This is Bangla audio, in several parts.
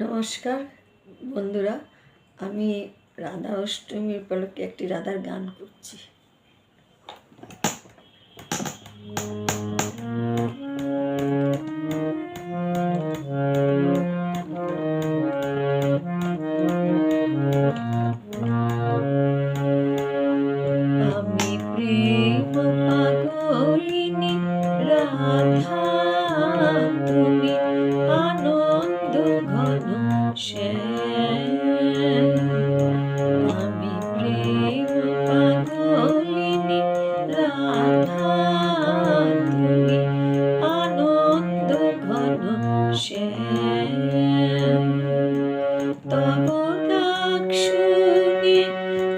নমস্কার বন্ধুরা। আমি রাধা অষ্টমীর উপলক্ষে একটি রাধার গান করছি। রাধা তুমি তব ডাক শুনে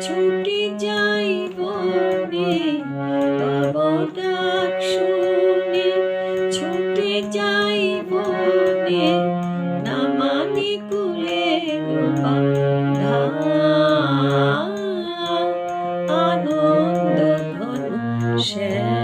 ছুটি যাই বনে তব ডাক শুনে ছুটে যাই বনে, নামানি কুলে বাধা আনন্দ ঘন শ্যাম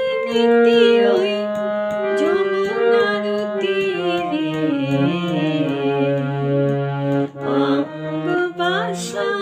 নীতি ওই যমুনার তীরে অঙ্গ বাসায়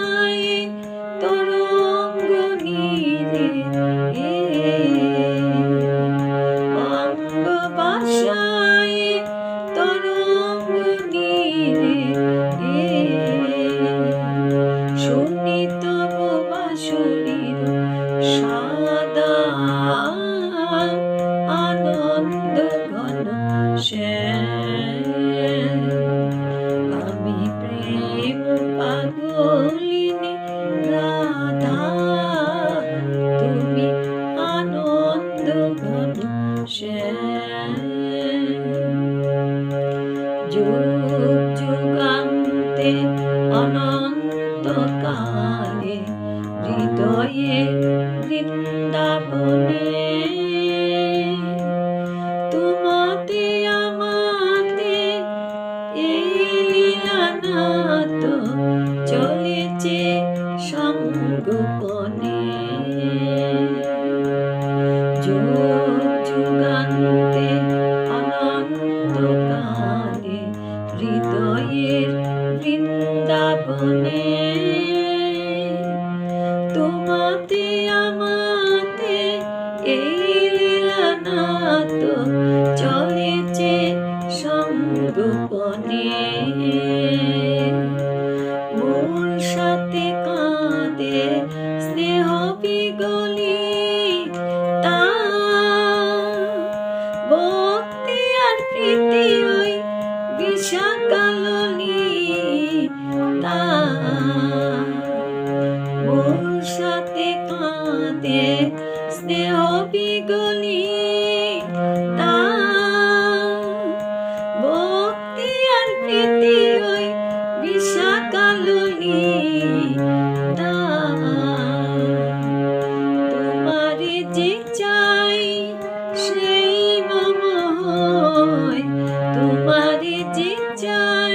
যুগ যুগান্তে অনন্তকালে হৃদয়ে বৃন্দাবনে তোমাতে আমাতে এই লীলানাথ চলেছে সঙ্গোপনে যুগ যুগান্তে অনন্তকালে হৃদয়ের বৃন্দাবনে। তোমাতে আমাতে এই লীলানাথ চলেছে সঙ্গোপনে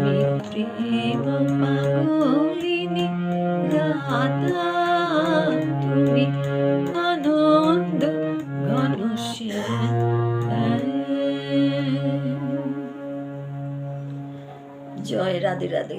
প্রেম পাগলিনী রাধা তুমি আনন্দ জয় রাধে রাধে।